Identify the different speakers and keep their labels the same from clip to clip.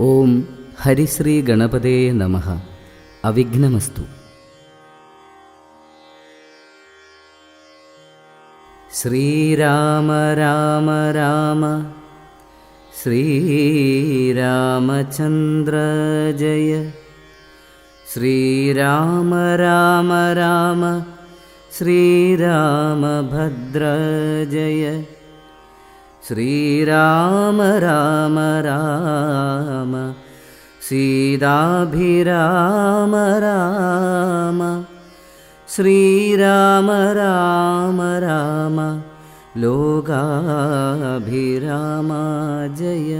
Speaker 1: ॐ हरिश्रीगणपते नमः। अविघ्नमस्तु। श्रीराम राम राम। श्रीरामचन्द्र जय। श्रीराम राम राम। श्रीरामभद्र श्रीरामभद्रजय श्रीराम राम राम। सीताभिराम राम। श्रीराम राम राम। लोगाभिराम जय।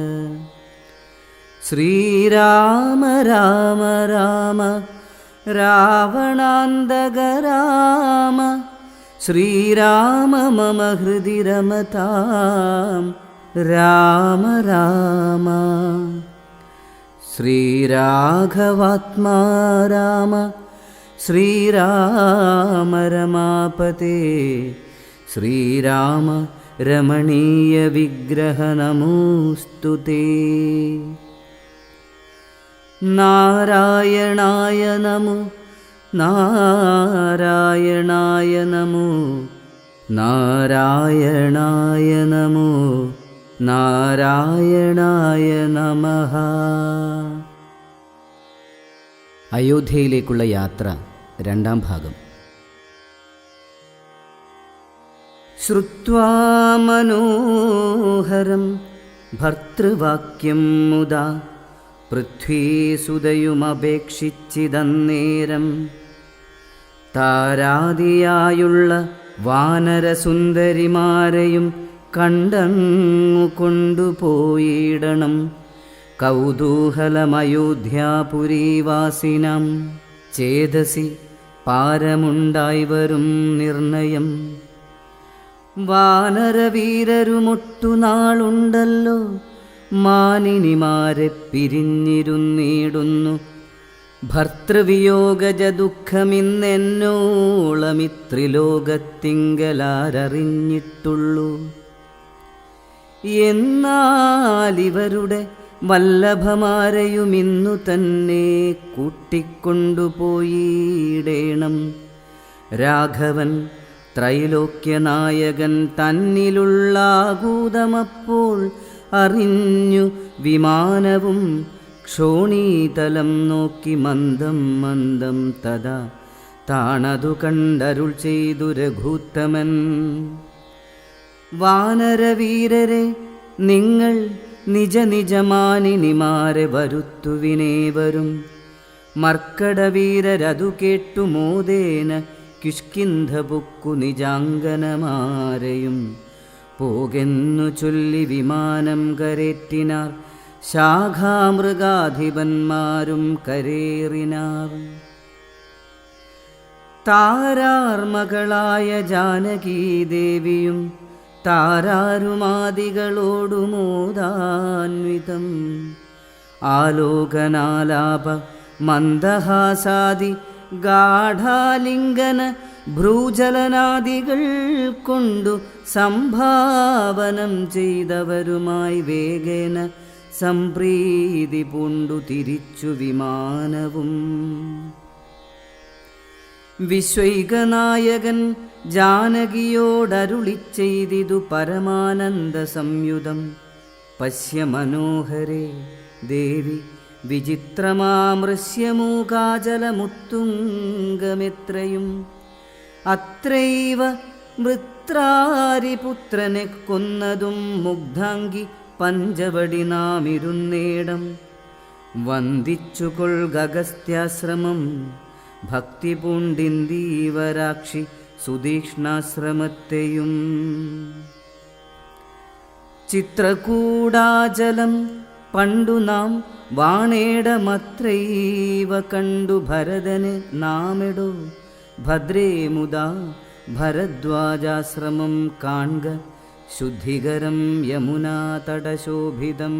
Speaker 1: श्रीराम राम राम। रावणान्दग राम श्रीराम मम हृदि रमतां। राम राम। श्रीराघवात्मा राम। श्रीराम रमापते। श्रीराम रमणीयविग्रहनमोऽस्तु ते। नारायणाय नमो നാരായണായ നമോ. നാരായണായ നമോ. നാരായണായ നമ. അയോധ്യയിലേക്കുള്ള യാത്ര രണ്ടാം ഭാഗം. ശ്രുവാ മനോഹരം ഭർത്തൃവാക്യം മുദാ. പൃഥ്വീസുതയുമപേക്ഷിച്ചിതന്നേരം താരാദിയായുള്ള വാനരസുന്ദരിമാരെയും കണ്ടങ്ങു കൊണ്ടുപോയിടണം. കൗതൂഹലമയോധ്യാപുരീവാസിനം ചേതസി പാരമുണ്ടായി വരും നിർണയം. വാനരവീരരുമൊട്ടു നാളുണ്ടല്ലോ മാനിനിമാരെ പിരിഞ്ഞിരുന്നിടുന്നു. ഭർത്തൃവിയോഗജ ദുഃഖമിന്നെന്നോളമിത്രിലോകത്തിങ്കലാരറിഞ്ഞിട്ടുള്ളൂ എന്നാലിവരുടെ വല്ലഭമാരയുമിന്നു തന്നെ കൂട്ടിക്കൊണ്ടുപോയിടേണം. രാഘവൻ ത്രൈലോക്യനായകൻ തന്നിലുള്ളാകൂതമപ്പോൾ അറിഞ്ഞു വിമാനവും ക്ഷോണീതലം നോക്കി മന്ദം മന്ദം തഥാ താണതു കണ്ടരുൾ ചെയ്തു രഘൂത്തമൻ. വാനരവീരരെ നിങ്ങൾ നിജ നിജമാനിനിമാരെ വരുത്തുവിനേവരും. മർക്കടവീരരതു കേട്ടു മോദേന കിഷ്കിന്ധ ബുക്കു നിജാങ്കനമാരെയും പോകെന്നു ചൊല്ലി വിമാനം കരേറ്റിനാർ. ശാഖാമൃഗാധിപന്മാരും കരേറിനാർ. താരാർമകളായ ജാനകീദേവിയും താരാരുമാദികളോടുമോദാന്വിതം. ആലോകനാലാപ മന്ദഹാസാദി ഗാഠാലിംഗന ഭ്രൂചലനാദികൾ കൊണ്ടു സംഭാവനം ചെയ്തവരുമായി വേഗേന സംപ്രീതി പൂണ്ടു തിരിച്ചു വിമാനവും. വിശ്വൈകനായകൻ ജാനകിയോടരുളി ചെയ്തിതു പരമാനന്ദ സംയുതം. പശ്യ മനോഹരേ ദേവി വിചിത്രമാമൃശ്യമൂകാജലമുത്തുംഗമെത്രയും അത്രൈവ വൃത്രാരിപുത്രനെ കൊന്നതും മുഗ്ധാംഗി പഞ്ചവടി നാമിരുന്നേടം. വന്ദിച്ചു കൊൾഗസ്ത്യാശ്രമം ഭക്തി പൂണ്ടിന്ദീവരാക്ഷി സുതീക്ഷ്ണാശ്രമത്തെയും ചിത്രകൂടാചലം പണ്ടു നാം വാണേടമത്രൈവ കണ്ടു ഭരതന് നാമെടോ. ഭദ്രേ മുദാ ഭരദ്വാജാശ്രമം കാൺക ശുദ്ധികരം യമുനാതടശോഭിതം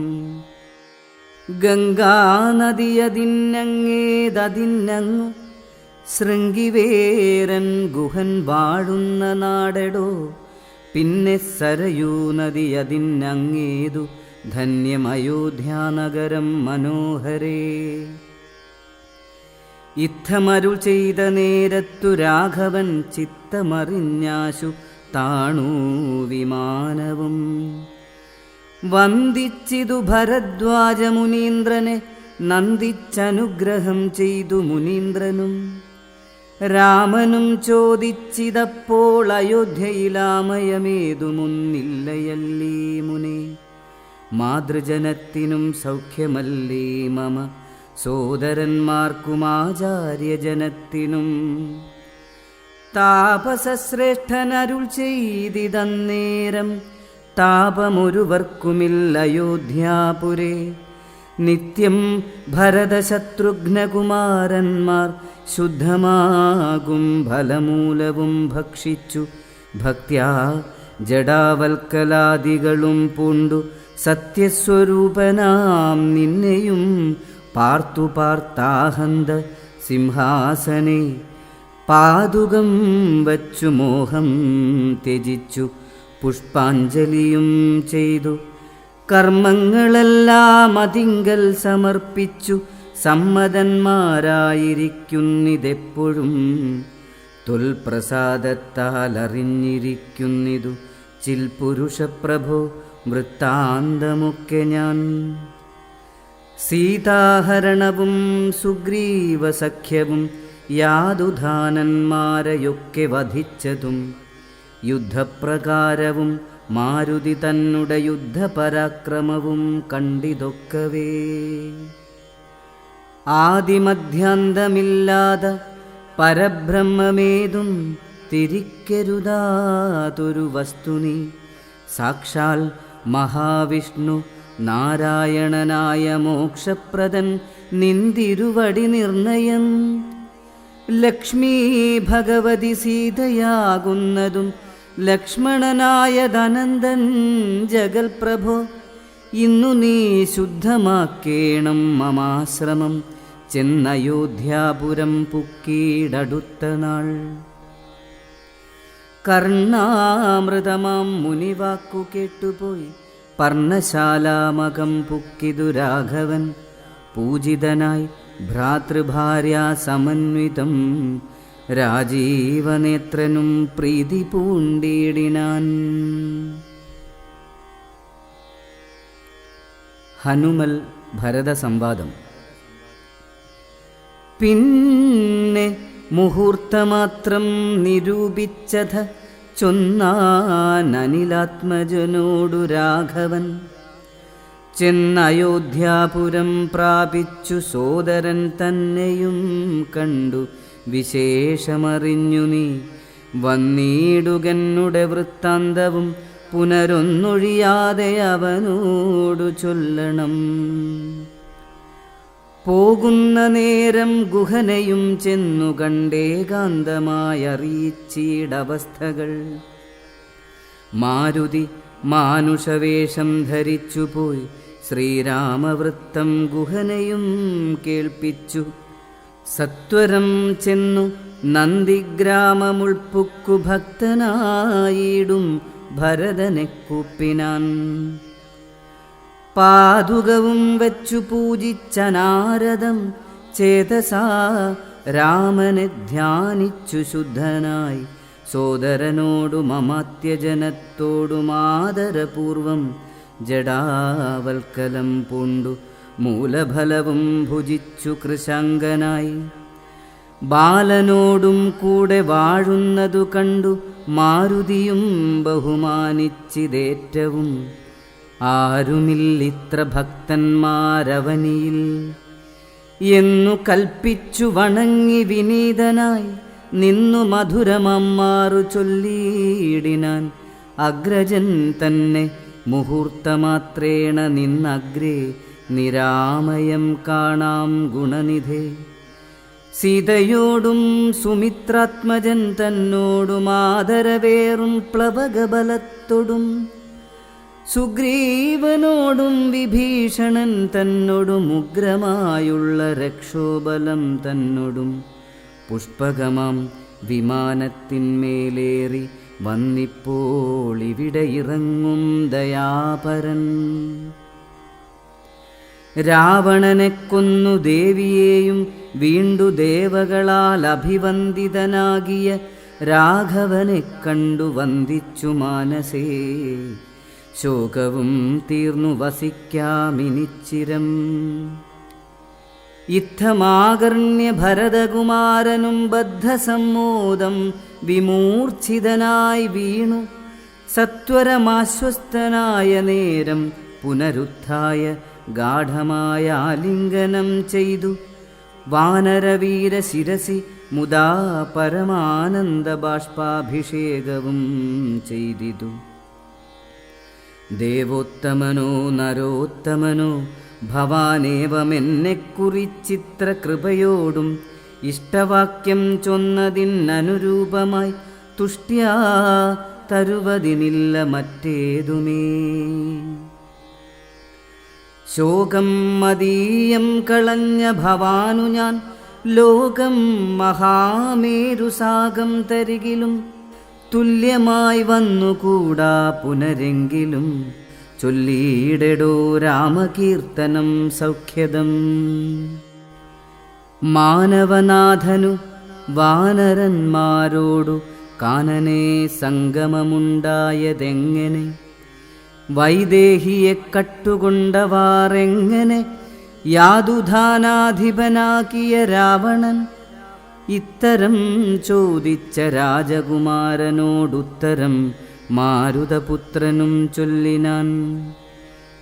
Speaker 1: ഗംഗാനദിയതിന്നങ്ങേതതിന്നങ്ങു ശൃംഗിവേരൻ ഗുഹൻ വാഴുന്ന നാടെടോ പിന്നെ സരയൂ നദിയതിന്നങ്ങേതു ധന്യമയോധ്യാനഗരം മനോഹരേ. ഇത്തമരുൾ ചെയ്ത നേരത്തു രാഘവൻ ചിത്തമറിഞ്ഞാശു താണു വിമാനവും. വന്ദിച്ചിതു ഭരദ്വാജ മുനീന്ദ്രനെ നന്ദിച്ചനുഗ്രഹം ചെയ്തു മുനീന്ദ്രനും. രാമനും ചോദിച്ചിതപ്പോൾ അയോധ്യയിലാമയമേതു മുന്നില്ലയല്ലേ മുനെ. മാതൃജനത്തിനും സൗഖ്യമല്ലീ മമ സോദരന്മാർക്കും ആചാര്യജനത്തിനും താപസശ്രേഷ്ഠനരുൾ ചെയ്തിതന്നേരം താപമൊരുവർക്കുമില്ലയോധ്യാപുരേ നിത്യം ഭരതശത്രുഘ്നകുമാരന്മാർ ശുദ്ധമാകും ഫലമൂലവും ഭക്ഷിച്ചു. ഭക്ത്യാ ജഡാവൽക്കലാദികളും പൂണ്ടു. സത്യസ്വരൂപനാം നിന്നെയും പാർത്തു പാർത്താഹന്ത സിംഹാസനെ. പാതുകം വച്ചു മോഹം ത്യജിച്ചു പുഷ്പാഞ്ജലിയും ചെയ്തു. കർമ്മങ്ങളെല്ലാം അതിങ്കൽ സമർപ്പിച്ചു സമ്മതന്മാരായിരിക്കുന്നിതെപ്പോഴും തുൽപ്രസാദത്താൽ അറിഞ്ഞിരിക്കുന്നിതു ചിൽ പുരുഷപ്രഭോ വൃത്താന്തമൊക്കെ ഞാൻ. സീതാഹരണവും സുഗ്രീവസഖ്യവും യാതുധാനന്മാരെയൊക്കെ വധിച്ചതും യുദ്ധപ്രകാരവും മാരുതി തന്നുടെ യുദ്ധപരാക്രമവും കണ്ടിതൊക്കവേ. ആദിമധ്യാന്തമില്ലാതെ പരബ്രഹ്മമേതും തിരിക്കരുതാതൊരു വസ്തുനി. സാക്ഷാൽ മഹാവിഷ്ണു നാരായണനായ മോക്ഷപ്രദൻ നിന്തിരുവടി നിർണയം. ലക്ഷ്മീ ഭഗവതി സീതയാകുന്നതും ലക്ഷ്മണനായ ധനന്ദൻ ജഗൽപ്രഭോ ഇന്നു നീ ശുദ്ധമാക്കേണം മമാശ്രമം ചെന്നയോധ്യാപുരം പുക്കീടടുത്ത നാൾ. കർണാമൃതമാം മുനിവാക്കു കേട്ടുപോയി. പർണശാലാമകം പുക്കിതു രാഘവൻ. പൂജിതനായി ഭ്രാതൃഭാര്യ സമന്വിതം. രാജീവനേത്രനും പ്രീതി പൂണ്ടിടിനാൻ. ഹനുമൽ ഭരത സംവാദം. പിന്നെ മുഹൂർത്തമാത്രം നിരൂപിച്ചത ചൊന്നാനനിലാത്മജനോടു രാഘവൻ. ചെന്നയോധ്യാപുരം പ്രാപിച്ചു സോദരൻ തന്നെയും കണ്ടു. വിശേഷമറിഞ്ഞു നീ. വന്നീടുകന്നുടെ വൃത്താന്തവും പുനരൊന്നൊഴിയാതെ അവനോടു ചൊല്ലണം. പോകുന്ന നേരം ഗുഹനയും ചെന്നു കണ്ടേകാന്തമായി അറിയിച്ചീടവസ്ഥകൾ മാരുതി മാനുഷവേഷം ധരിച്ചുപോയി ശ്രീരാമവൃത്തം ഗുഹനയും കേൾപ്പിച്ചു. സത്വരം ചെന്നു നന്ദിഗ്രാമമുൾപ്പുക്കു ഭക്തനായിടും ഭരതനെ കൂപ്പിനാൻ പാതുകവും വച്ചു പൂജിച്ച നാരദം ചേതസാ രാമനെ ധ്യാനിച്ചു ശുദ്ധനായി. സോദരനോടും അമാത്യജനത്തോടും ആദരപൂർവം ജഡാവൽക്കലം പൂണ്ടു. മൂലഫലവും ഭുജിച്ചു കൃശങ്കനായി ബാലനോടും കൂടെ വാഴുന്നതു കണ്ടു. മാരുതിയും ബഹുമാനിച്ചിതേറ്റവും ആരുമില്ലിത്ര ഭക്തന്മാരവനിയിൽ. എന്നു കൽപ്പിച്ചു വണങ്ങി വിനീതനായി നിന്നു മധുരമമ്മാറു ചൊല്ലിയിടിനാൻ അഗ്രജൻ തന്നെ മുഹൂർത്തമാത്രേണ നിന്നഗ്രേ നിരാമയം കാണാം ഗുണനിധേ. സീതയോടും സുമിത്രാത്മജൻ തന്നോടും ആദരവേറും പ്ലവകബലത്തോടും സുഗ്രീവനോടും വിഭീഷണൻ തന്നോടും ഉഗ്രമായുള്ള രക്ഷോബലം തന്നോടും പുഷ്പകമാം വിമാനത്തിന്മേലേറി വന്നിപ്പോൾ ഇവിടെ ഇറങ്ങും ദയാപരൻ. രാവണനെ കൊന്നു ദേവിയെയും വീണ്ടു ദേവകളാൽ അഭിവന്ദിതനാകിയ രാഘവനെ കണ്ടു വന്ദിച്ചു മാനസേ. ശോകവും തീർന്നു വസിക്കാമിനിച്ചിരം. യുദ്ധമാകർണ്യ ഭരതകുമാരനും ബദ്ധസമ്മോദം വിമൂർച്ഛിതനായി വീണു. സത്വരമാശ്വസ്തനായ നേരം പുനരുത്ഥായ ഗാഠമായ ആലിംഗനം ചെയ്തു. വാനരവീര ശിരസി മുദാ പരമാനന്ദ ബാഷ്പാഭിഷേകവും ചെയ്തിതു. ദേവോത്തമനോ നരോത്തമനോ ഭവാനേവമെന്നെക്കുറിച്ചിത്ര കൃപയോടും ഇഷ്ടവാക്യം ചൊന്നതിനനുരൂപമായി തുഷ്ട്യാ തരുവതിനില്ല മറ്റേതുമേ. ശോകം മതീയം കളഞ്ഞ ഭവാനു ഞാൻ ലോകം മഹാമേരുസാഗം തരികിലും തുല്യമായി വന്നുകൂടാ പുനരെങ്കിലും. ചൊല്ലിയിടടോ രാമകീർത്തനം സൗഖ്യദം മാനവനാഥനു വാനരന്മാരോടു കാനനെ സംഗമമുണ്ടായതെങ്ങനെ? വൈദേഹിയെ കട്ടുകൊണ്ടവാറെങ്ങനെ? യാതുധാനാധിപനാക്കിയ രാവണൻ ഇത്തരം ചോദിച്ച രാജകുമാരനോടുത്തരം മാരുതപുത്രനും ചൊല്ലിനാൻ.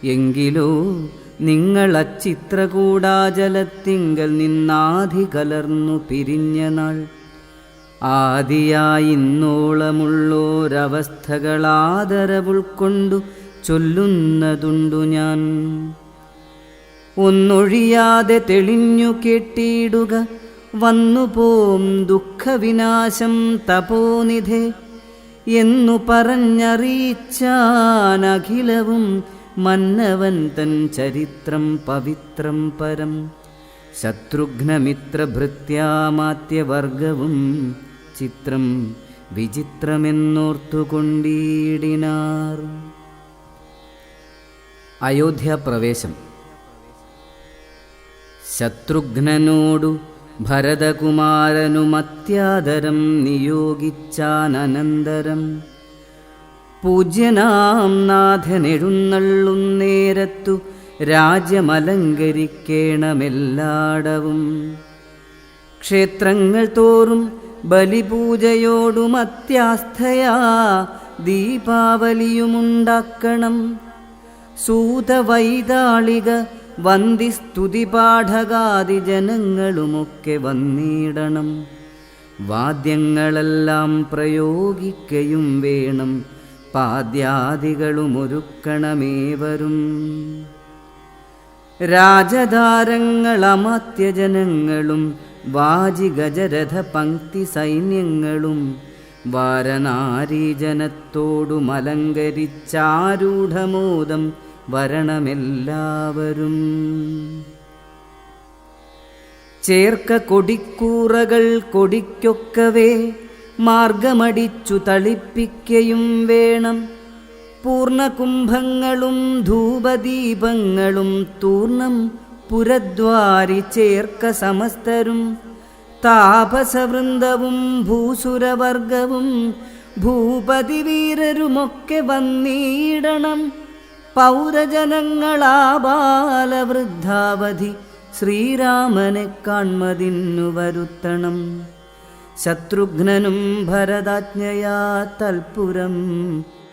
Speaker 1: എങ്കിലോ നിങ്ങൾ അച്ചിത്രകൂടാജലത്തിങ്കൽ നിന്നാധി കലർന്നു പിരിഞ്ഞ നാൾ. ആദിയായി ഇന്നോളമുള്ളോരവസ്ഥകളാദരവുൾക്കൊണ്ടു ചൊല്ലുന്നതുണ്ടു ഞാൻ. ഒന്നൊഴിയാതെ തെളിഞ്ഞു കേട്ടിടുക വന്നുപോം ദുഃഖവിനാശം തപോനിധേ എന്നു പറഞ്ഞറിയിച്ചാനഖിലവും മന്നവൻ തൻ ചരിത്രം പവിത്രം പരം. ശത്രുഘ്നമിത്രഭൃത്യാമാത്യവർഗവും ചിത്രം വിചിത്രമെന്നോർത്തുകൊണ്ടിടിനാർ. അയോധ്യാപ്രവേശം. ശത്രുഘ്നനോടു ഭരതകുമാരനുമത്യാദരം നിയോഗിച്ചാനന്തരം പൂജ്യനാം നാഥനെഴുന്നള്ളുന്നേരത്തു രാജ്യമലങ്കരിക്കേണമെല്ലാടവും. ക്ഷേത്രങ്ങൾ തോറും ബലിപൂജയോടും അത്യാസ്ഥയാ ദീപാവലിയുമുണ്ടാക്കണം. സൂതവൈതാളിക വന്ദിസ്തുതിപാഠകാദി ജനങ്ങളുമൊക്കെ വന്നിടണം. വാദ്യങ്ങളെല്ലാം പ്രയോഗിക്കയും വേണം. പാദ്യാദികളുമൊരുക്കണമേവരും. രാജധാരങ്ങളമത്യജനങ്ങളും വാജിഗജരഥ പങ്ക്തി സൈന്യങ്ങളും വാരനാരീജനത്തോടും അലങ്കരിച്ചാരൂഢമോദം വരണമെല്ലാവരും. ചേർക്ക കൊടിക്കൂറകൾ കൊടിക്കൊക്കവേ മാർഗമടിച്ചു തളിപ്പിക്കയും വേണം. പൂർണകുംഭങ്ങളും ധൂപദീപങ്ങളും തൂർണം പുരദ്വാരി ചേർക്ക സമസ്തരും. താപസവൃന്ദവും ഭൂസുരവർഗവും ഭൂപതിവീരരുമൊക്കെ വന്നിടണം. പൗരജനങ്ങളാബാലവൃദ്ധാവധി ശ്രീരാമനെ കാൺമതിന്നു വരുത്തണം. ശത്രുഘ്നനും ഭരതാജ്ഞയാ തൽപുരം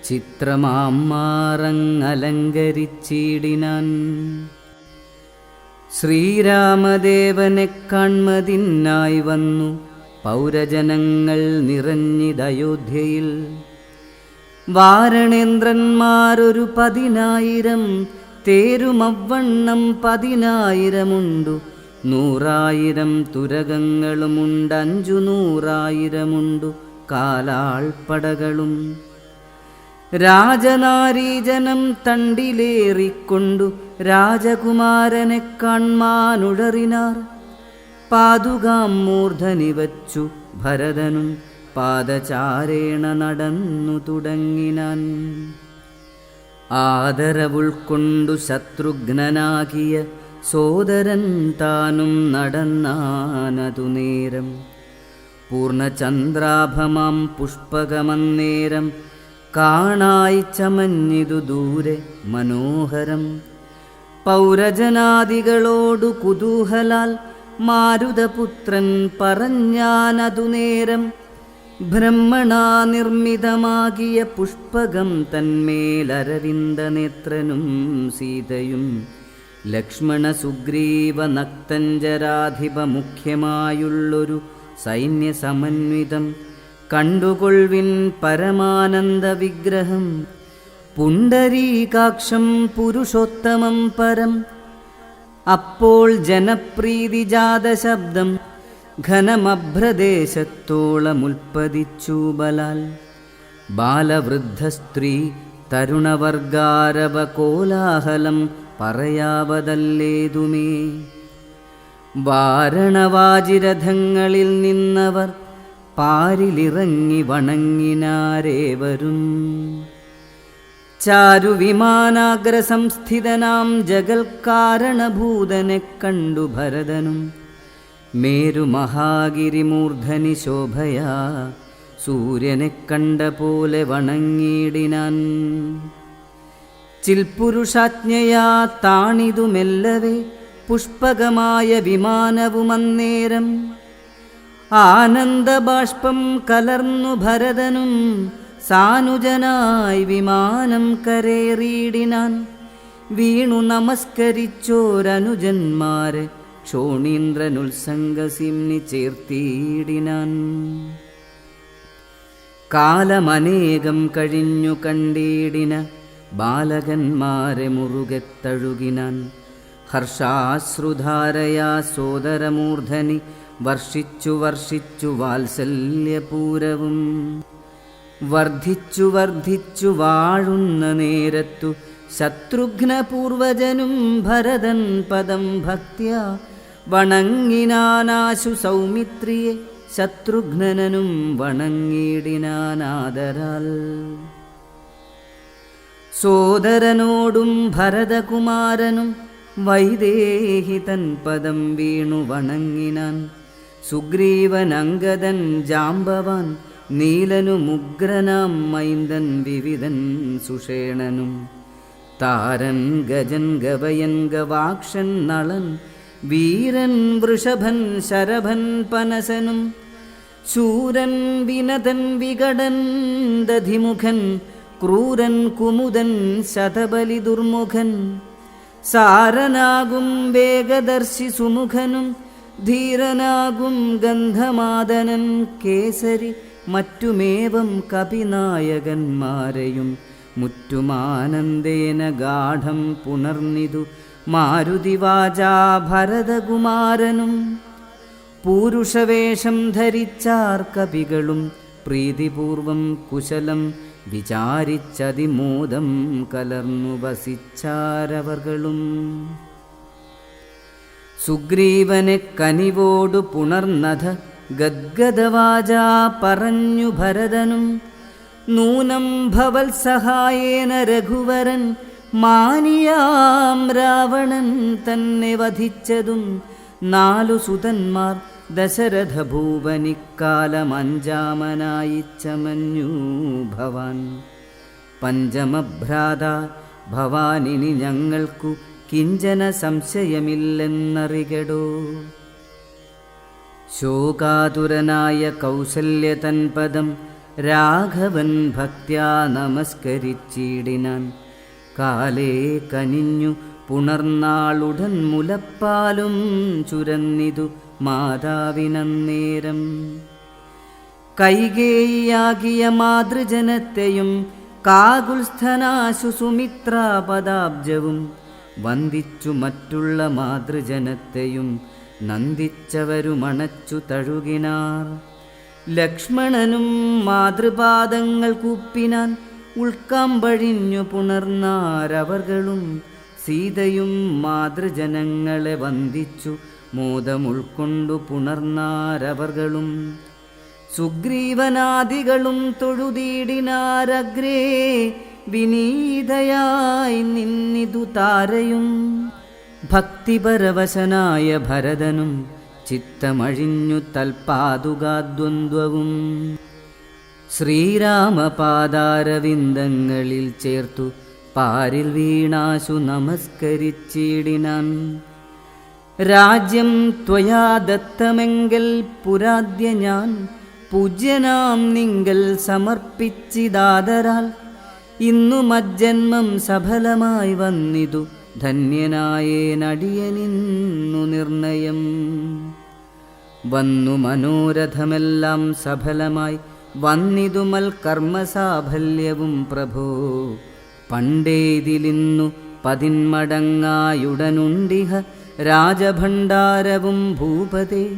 Speaker 1: ചിത്രമാറങ്ങലങ്കരിച്ചിടിനാൻ ശ്രീരാമദേവനെ കാൺമതിന്നായി വന്നു പൗരജനങ്ങൾ നിറഞ്ഞിതയോധ്യയിൽ. വാരണേന്ദ്രന്മാരൊരു പതിനായിരം തേരുമവണ്ണം പതിനായിരമുണ്ടു. നൂറായിരം തുരകങ്ങളുമുണ്ട് അഞ്ചു നൂറായിരമുണ്ടു കാലാൾപ്പടകളും. രാജനാരീജനം തണ്ടിലേറിക്കൊണ്ടു രാജകുമാരനെ കാൺമാനുഴറിനാർ. പാതുകാം മൂർധനി വച്ചു ഭരതനും പാദചാരേണ നടന്നു തുടങ്ങിനാൻ. ആദരവുൾക്കൊണ്ടു ശത്രുഘ്നനാകിയ സോദരൻ താനും നടന്നാനതു നേരം. പൂർണചന്ദ്രാഭമാം പുഷ്പകമന്നേരം കാണായി ചമഞ്ഞിതു ദൂരെ മനോഹരം. പൗരജനാദികളോടു കുതൂഹലാൽ മാരുതപുത്രൻ പറഞ്ഞാനതു നേരം ബ്രഹ്മണാ നിർമ്മിതമാകിയ പുഷ്പകം തന്മേലരവിന്ദനേത്രനും സീതയും. ലക്ഷ്മണ സുഗ്രീവ നക്തഞ്ചരാധിപ മുഖ്യമായുള്ളൊരു സൈന്യസമന്വിതം. കണ്ടുകൊൾവിൻ പരമാനന്ദ വിഗ്രഹം. പുണ്ടരീകാക്ഷം പുരുഷോത്തമം പരം. അപ്പോൾ ജനപ്രീതിജാത ശബ്ദം. ഘനമഭ്രദേശത്തോളമുൽപ്പതിച്ചു ബലാൽ. ബാലവൃദ്ധ സ്ത്രീ തരുണവർഗാരവ കോലാഹലം പറയാവതല്ലേതുമേ. വാരണവാജിരഥങ്ങളിൽ നിന്നവർ പാരിലിറങ്ങി വണങ്ങിനാരേവരും. ചാരുവിമാനാഗ്രസംസ്ഥിതനാം ജഗൽക്കാരണഭൂതനെ കണ്ടു ഭരതനും. മേരുമഹാഗിരിമൂർധനി ശോഭയാ സൂര്യനെ കണ്ട പോലെ വണങ്ങിയിടിനാൻ. ചിൽപുരുഷാജ്ഞയാ താണിതു മെല്ലവേ പുഷ്പകമായ വിമാനവുമന്നേരം. ആനന്ദബാഷ്പം കലർന്നു ഭരതനും സാനുജനായി വിമാനം കരേറിയിടിനാൻ. വീണു നമസ്കരിച്ചോരനുജന്മാരെ ക്ഷോണീന്ദ്രനുത്സംഗസിംനി ചേർത്തിയിടിനാൻ കാലമനേകം കഴിഞ്ഞു കണ്ടിടിന ബാലകന്മാരെ മുറുകെ തഴുകിനാൻ ഹർഷാശ്രുധാരയാ സോദരമൂർധനി വർഷിച്ചു വർഷിച്ചു വാത്സല്യപൂരവും. വർദ്ധിച്ചു വർദ്ധിച്ചു വാഴുന്ന നേരത്തു ശത്രുഘ്നപൂർവജനും ഭരതൻ പദം ഭക്തിയ. വണങ്ങിനാനാശു സൗമിത്രിയെ ശത്രുഘ്നനും വണങ്ങിയിടിനാനാദരാൽ. സോദരനോടും ഭരതകുമാരനും വൈദേഹിതൻ പദം വീണു വണങ്ങിനാൻ. സുഗ്രീവനങ്കദൻ ജാമ്പവാൻ നീലനു മുഗ്രനാം മൈന്ദൻ വിവിധൻ സുഷേണനും. താരൻ ഗജൻ ഗവയൻ ഗവാക്ഷൻ നളൻ വീരൻ വൃഷഭൻ ശരഭൻ പനസനും ശൂരൻ വിനതൻ വികടൻ ദധിമുഖൻ ക്രൂരൻ കുമുദൻ ശതബലി ദുർമുഖൻ സാരനാകും വേഗദർശി സുമുഖനും ധീരനാകും ഗന്ധമാദനൻ കേസരി മറ്റുമേവം കപിനായകന്മാരെയും മുറ്റുമാനന്ദേന ഗാഠം പുണർന്നിതു മാരുതിവാചാ ഭരതകുമാരനും. പൂരുഷവേഷം ധരിച്ചാർ കവികളും പ്രീതിപൂർവം കുശലം വിചാരിച്ചതിമോദം കലർന്നു വസിച്ചാരവർകളും. സുഗ്രീവനെ കനിവോടു പുണർന്നഥ ഗദ്ഗദവാചാ പറഞ്ഞു ഭരതനും നൂനം ഭവത്സഹായേന സഹായേന രഘുവരൻ മാനിയാം രാവണൻ തന്നെ വധിച്ചതും നാലു സുതന്മാർ ദശരഥ ഭൂപനിക്കാലമഞ്ചാമനായി ചമഞ്ഞു ഭവാൻ. പഞ്ചമഭ്രാത ഭവാനിനി ഞങ്ങൾക്കു കിഞ്ചന സംശയമില്ലെന്നറികടോ. ശോകാതുരനായ കൗസല്യതൻ പദം രാഘവൻ ഭക്ത്യാ നമസ്കരിച്ചിടിനാൻ. കാലേ കനിഞ്ഞു പുണർന്നാളുടൻ മുലപ്പാലും ചുരന്നിതു മാതാവിനന്നേരം. കൈകേയിയാകിയ മാതൃജനത്തെയും കാകുൽസ്ഥനാശു സുമിത്രാപദാബ്ജവും വന്ദിച്ചു മറ്റുള്ള മാതൃജനത്തെയും നന്ദിച്ചവരുമണച്ചു തഴുകിനാർ. ലക്ഷ്മണനും മാതൃപാദങ്ങൾ കുപ്പിനാൻ ഉൾക്കാമ്പഴിഞ്ഞു പുണർന്നാരവർകളും സീതയും മാതൃജനങ്ങളെ വന്ദിച്ചു മോദമുൾക്കൊണ്ടു പുണർന്നാരവർകളും. സുഗ്രീവനാദികളും തൊഴുതീടിനാരഗ്രേ വിനീതയായി നിന്നിതു താരയും. ഭക്തിപരവശനായ ഭരതനും ചിത്തമഴിഞ്ഞു തൽപാതുകാദ്വന്ദ്വവും. ശ്രീരാമപാദാരവിന്ദങ്ങളിൽ ചേർത്തു പാരിൽ വീണാശു നമസ്കരിച്ചിടിനാൻ. രാജ്യം ത്വയാ ദത്തമെങ്കിൽ പുരാദ്യ ഞാൻ പൂജ്യനാം നിങ്കൽ സമർപ്പിച്ചിതാദരാൽ ഇന്നു മജ്ജന്മം സഫലമായി വന്നിതു ധന്യനായേ നടിയനിന്നു നിർണയം. വന്നു മനോരഥമെല്ലാം സഫലമായി. വന്നിതുമൽ കർമ്മസാഫല്യവും പ്രഭോ. പണ്ടേതിലിന്നു പതിന്മടങ്ങായുടനുണ്ടിഹ രാജഭണ്ഡാരവും ഭൂപതേ.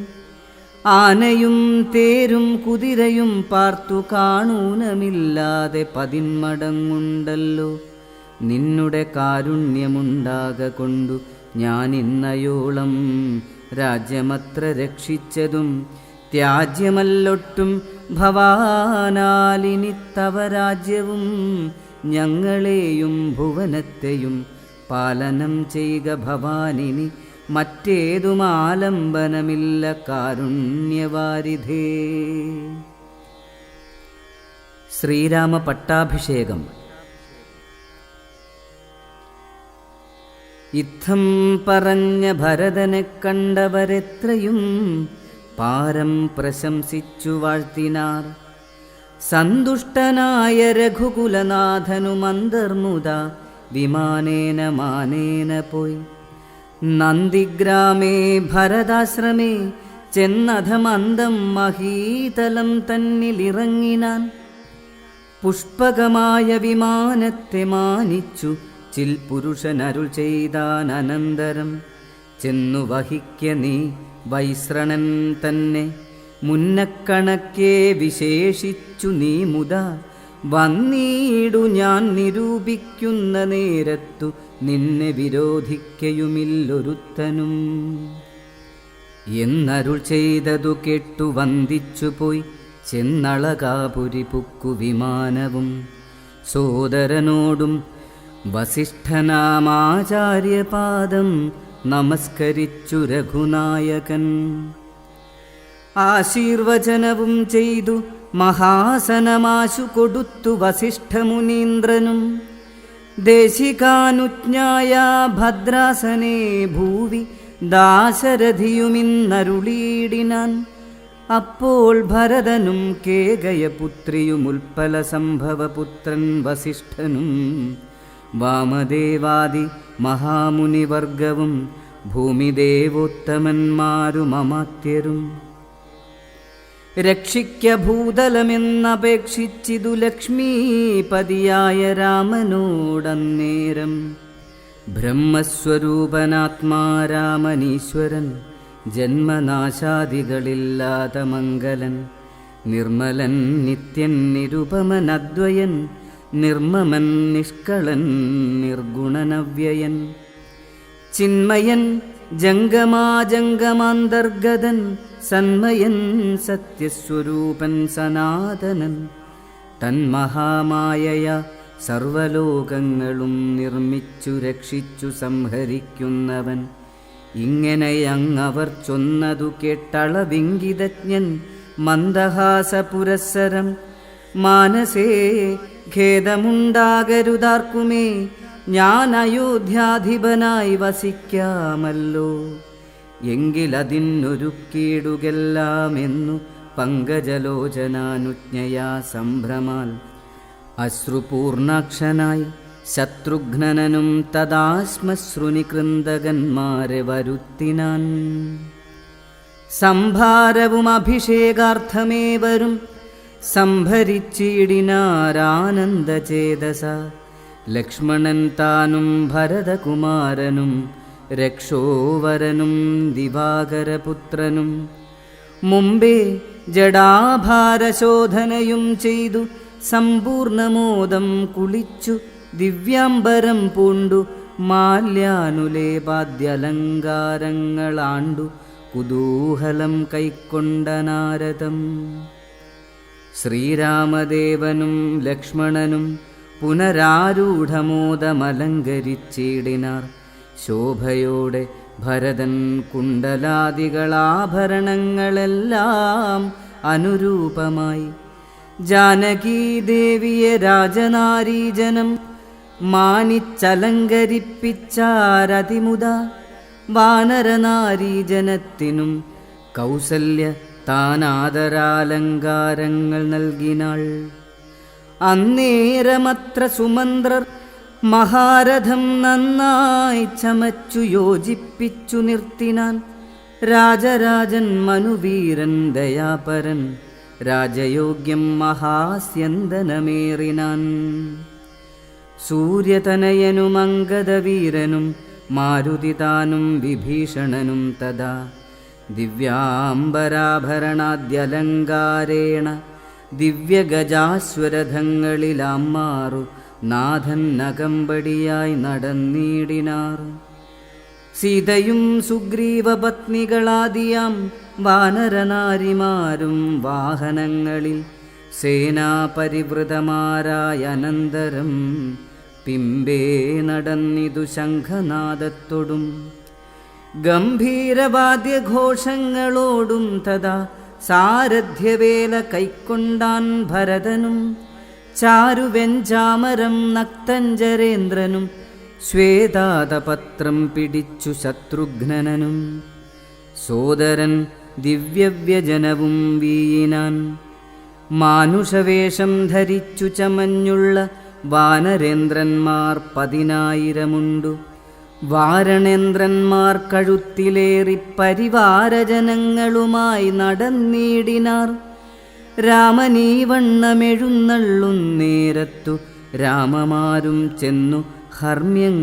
Speaker 1: ആനയും തേരും കുതിരയും പാർത്തു കാണൂനമില്ലാതെ പതിന്മടങ്ങുണ്ടല്ലോ. നിന്നുടെ കാരുണ്യമുണ്ടാക കൊണ്ടു ഞാൻ ഇന്നയോളം രാജ്യമത്ര രക്ഷിച്ചതും ത്യാജ്യമല്ലൊട്ടും ഭവാനാലിനി തവ രാജ്യവും ഞങ്ങളെയും ഭുവനത്തെയും പാലനം ചെയ്യുക ഭവാനിനി മറ്റേതുമാലംബനമില്ല കാരുണ്യവാരിധേ. ശ്രീരാമ പട്ടാഭിഷേകം. ഇത്തം പറഞ്ഞ ഭരതനെ കണ്ടവരെത്രയും പാരം പ്രശംസിച്ചു വാഴ്ത്തിനാർ. സന്തുഷ്ടനായ രഘുകുലനാഥനു മന്ദർമുത വിമാനേന മാനേന പോയി. നന്ദിഗ്രാമേ ഭരതാശ്രമേ ചെന്നധമന്തം മഹീതലം തന്നിലിറങ്ങിനാൻ. പുഷ്പകമായ വിമാനത്തെ മാനിച്ചു ചിൽ പുരുഷനരുൾ ചെയ്താൻ അനന്തരം. ചെന്നു വഹിക്ക നീ വൈശ്രണൻ തന്നെ. മുന്നക്കണക്കെ വിശേഷിച്ചു നീ മുത. വന്നീടു ഞാൻ നിരൂപിക്കുന്ന നേരത്തു നിന്നെ വിരോധിക്കയുമില്ലൊരുത്തനും. എന്നരുൾ ചെയ്തതു കേട്ടു വന്ദിച്ചുപോയി ചെന്നളകാപുരി പുക്കു വിമാനവും. സോദരനോടും വസിഷ്ഠനാമാചാര്യപാദം നമസ്കരിച്ചു രഘുനായകൻ. ആശീർവചനവും ചെയ്തു മഹാസനമാശു കൊടുത്തു വസിഷ്ഠമുനീന്ദ്രനും. ദേശികാനുജ്ഞായ ഭദ്രാസനേ ഭൂവി ദാശരഥിയുമിന്നരുളീടിനാൻ. അപ്പോൾ ഭരതനും കേകയപുത്രിയുമുൽപ്പല സംഭവപുത്രൻ വസിഷ്ഠനും വാമദേവാദി മഹാമുനിവർഗവും ഭൂമിദേവോത്തമന്മാരുമമാത്യരും. രക്ഷിക്ക ഭൂതലമെന്നപേക്ഷിച്ചിതു ലക്ഷ്മീപതിയായ രാമനോടന്നേരം. ബ്രഹ്മസ്വരൂപനാത്മാരാമനീശ്വരൻ ജന്മനാശാദികളില്ലാത്ത മംഗലൻ നിർമ്മലൻ നിത്യൻ നിരുപമനദ്വയൻ നിർമ്മമൻ നിഷ്കളൻ നിർഗുണനവ്യയൻ. ചിന്മയൻ ജംഗമാജംഗമാന്തർഗതൻ. സന്മയൻ സത്യസ്വരൂപൻ സനാതനൻ. തന്മഹാമായ സർവലോകങ്ങളും നിർമ്മിച്ചു രക്ഷിച്ചു സംഹരിക്കുന്നവൻ. ഇങ്ങനെ അങ്ങവർ ചൊന്നതു കേട്ടളവിംഗിതജ്ഞൻ മന്ദഹാസപുരസ്സരം മാനസേ ഖേദമുണ്ടാകരുതാർക്കുമേ. ഞാൻ അയോധ്യാധിപനായി വസിക്കാമല്ലോ. എങ്കിലതിനൊരുക്കിയിടുകെല്ലാമെന്നു പങ്കജലോചനാനുജ്ഞയാ സംഭ്രമാൽ. അശ്രുപൂർണാക്ഷനായി ശത്രുഘ്നനും തദാശ്മശ്രുനികൃന്ദകന്മാരെ വരുത്തിനാൻ. സംഭാരവും അഭിഷേകാർത്ഥമേവരും സംഭരിച്ചിടിനാരാനന്ദചേതസ. ലക്ഷ്മണൻ താനും ഭരതകുമാരനും രക്ഷോവരനും ദിവാകരപുത്രനും. മുമ്പേ ജഡാഭാരശോധനയും ചെയ്തു സമ്പൂർണമോദം കുളിച്ചു ദിവ്യാംബരം പൂണ്ടു മാല്യാനുലേപാദ്യലങ്കാരങ്ങളാണ്ടു കുതൂഹലം കൈക്കൊണ്ട നാരദം. ശ്രീരാമദേവനും ലക്ഷ്മണനും പുനരാരൂഢമോദമലങ്കരിച്ചിടിനാർ. ശോഭയോടെ ഭരതൻ കുണ്ടലാദികളാഭരണങ്ങളെല്ലാം അനുരൂപമായി. ജാനകീദേവിയെ രാജനാരീജനം മാനിച്ചലങ്കരിപ്പിച്ചാരതിമുത വാനരനാരീജനത്തിനും കൗസല്യ താനാദരാലങ്കാരങ്ങൾ നൽകിനാൾ. അന്നേരമത്ര സുമന്ത്രർ മഹാരഥം നന്നായി ചമച്ചു യോജിപ്പിച്ചു നിർത്തിനാൻ. രാജരാജൻ മനുവീരൻ ദയാപരൻ രാജയോഗ്യം മഹാസ്യന്തനമേറിനാൻ. സൂര്യതനയനുമംഗതവീരനും മാരുതിതാനും വിഭീഷണനും തഥാ ദിവ്യാംബരാഭരണാദ്യലങ്കാരേണ ദിവ്യഗജാശ്വരഥങ്ങളിലാമാറു നാഥൻ നകമ്പടിയായി നടന്നീടിനാറു. സീതയും സുഗ്രീവപത്നികളാദിയാം വാനരനാരിമാരും വാഹനങ്ങളിൽ സേനാപരിവൃതമാരായ അനന്തരം പിമ്പേ നടന്നിതു ശംഖനാദത്തോടും. ഗംഭീരവാദ്യഘോഷങ്ങളോടും തഥാ സാരഥ്യവേല കൈക്കൊണ്ടാൻ ഭരതനും ചാരുവെഞ്ചാമരം നക്തഞ്ചരേന്ദ്രനും ശ്വേതാതപത്രം പിടിച്ചു ശത്രുഘ്നനും സോദരൻ ദിവ്യവ്യജനവും വീയിനാൻ മാനുഷവേഷം ധരിച്ചു ചമഞ്ഞുള്ള വാനരേന്ദ്രന്മാർ പതിനായിരമുണ്ടു. വാരണേന്ദ്രന്മാർ കഴുത്തിലേറി പരിവാരജനങ്ങളുമായി നടന്നീടിനാർ. രാമനീ വണ്ണമെഴുന്നള്ളുന്നേരത്തു രാമമാരും ചെന്നു ഹർമ്യങ്ങളേറിനാർ